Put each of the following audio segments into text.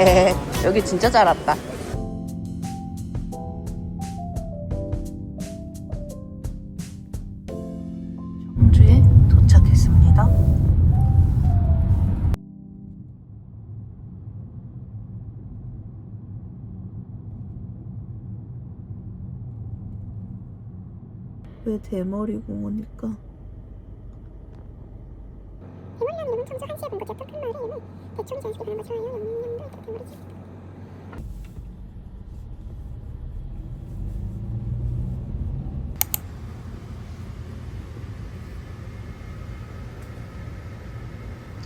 여기 진짜 잘 왔다. 청주에 도착했습니다. 왜 대머리 공원일까? 대머리라는 이름은 청주 한시에 본 큰 마을의 이름을 대청지 안식에 가는 것으로 하여 영림령도 대머리지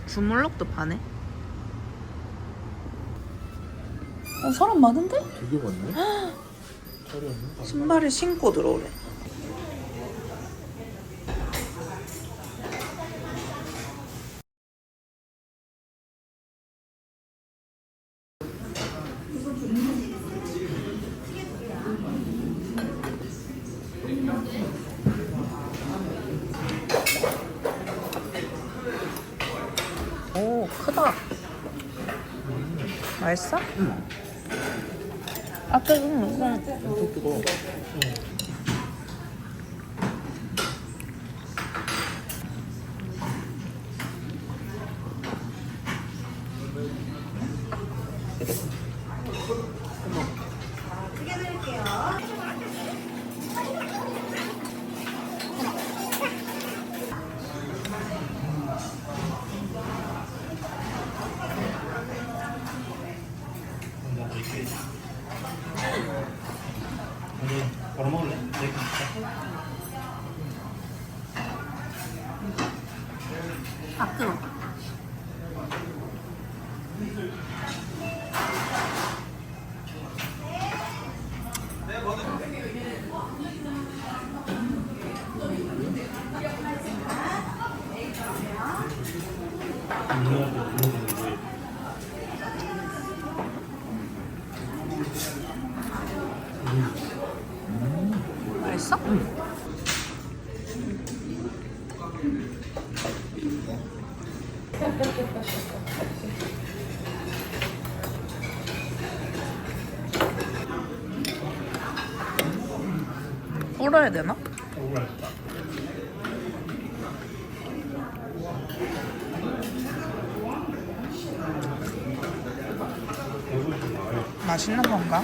주물럭도 파네. 어, 사람 많은데? 되게 많네. 자리 없는 신발을 신고 들어오래. 맛있어? 응. 아까 좀 먹어. 엄청 뜨거 바로 먹을래? 네, 아, 뜨거. 불어야 되나? 맛있는 건가?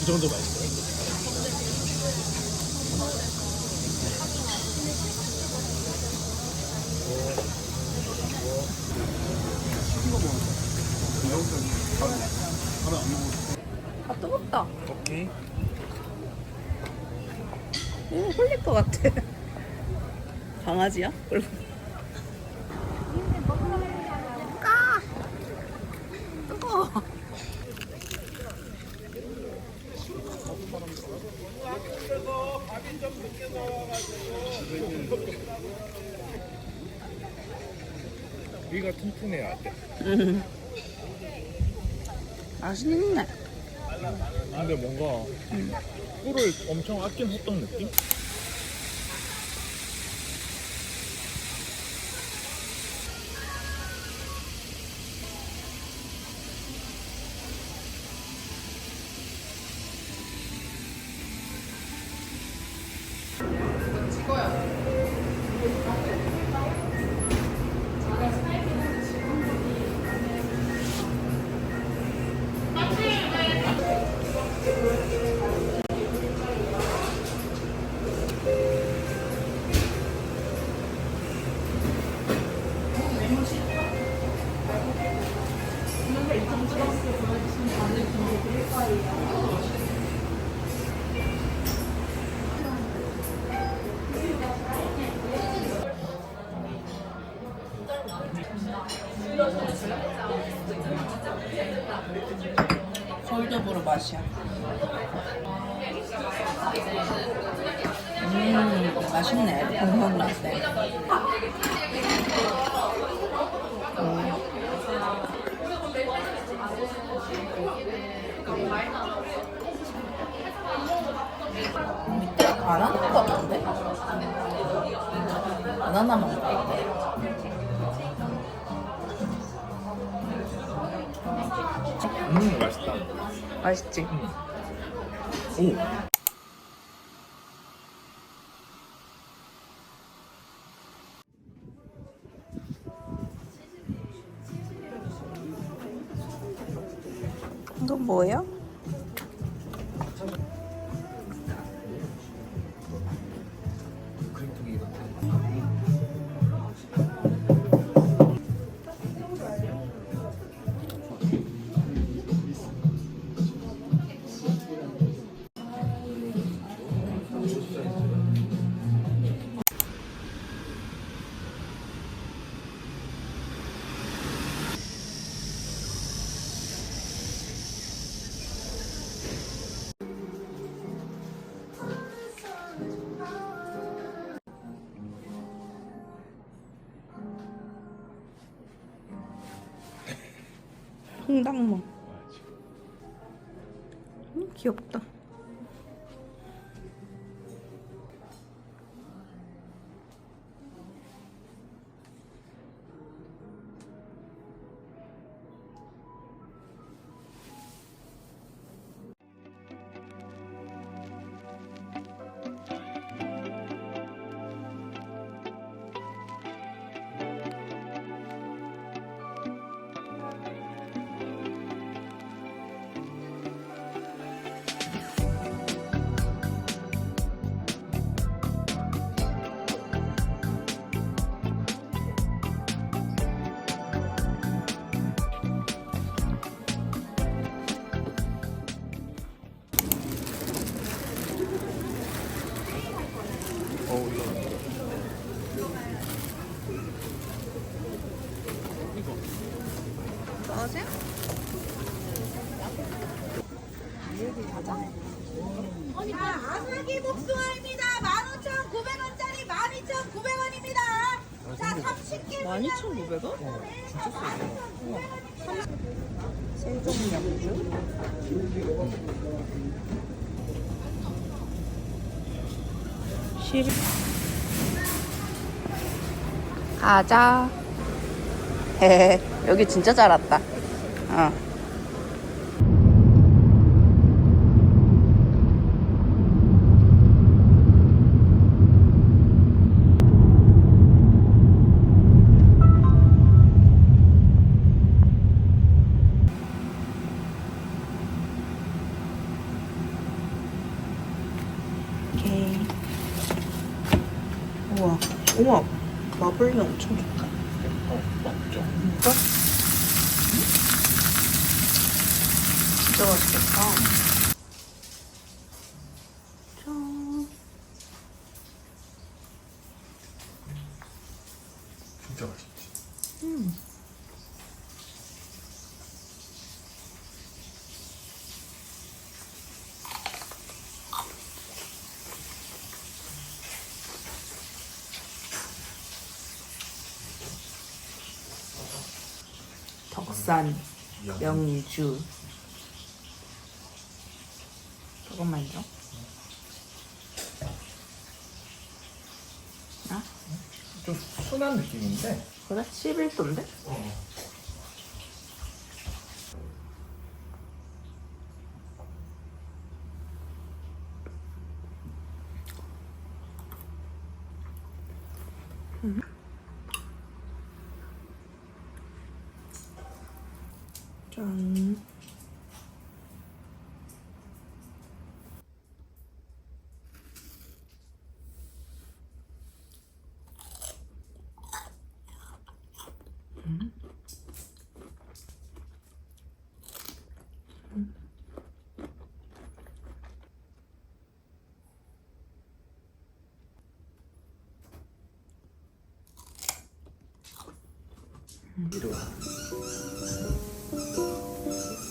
그 정도 맛있어요. 아 뜨겁다. 오케이. 오 홀릴 것 같아. 강아지야? 그럼. 까. 뜨거워. 위가 튼튼해야 돼. 음. 맛있네. 근데 뭔가 꿀을 엄청 아낀 헛던 느낌? 국물 라떼. 밑에 바나나 것 같은데? 바나나 맛 같아. 음 맛있다. 맛있지? 오. 홍당무. 음, 귀엽다. 아삭이 복숭아입니다. 15,900원짜리 12,900원입니다. 자, 30개 12,900원? 진짜 싸네. 세종 양주. 10. 가자. 헤헤, 여기 진짜 잘 왔다. 어. 우와, 우와, 마블링 엄청 좋다. 어 맞죠. 진짜? 진짜 맛있겠다. 짠. 진짜 맛있지. 음. 덕산 명주 조금만 줘. 아? 좀 순한 느낌인데. 그래? 11도인데? 어. 짠. 이리 와. あっ。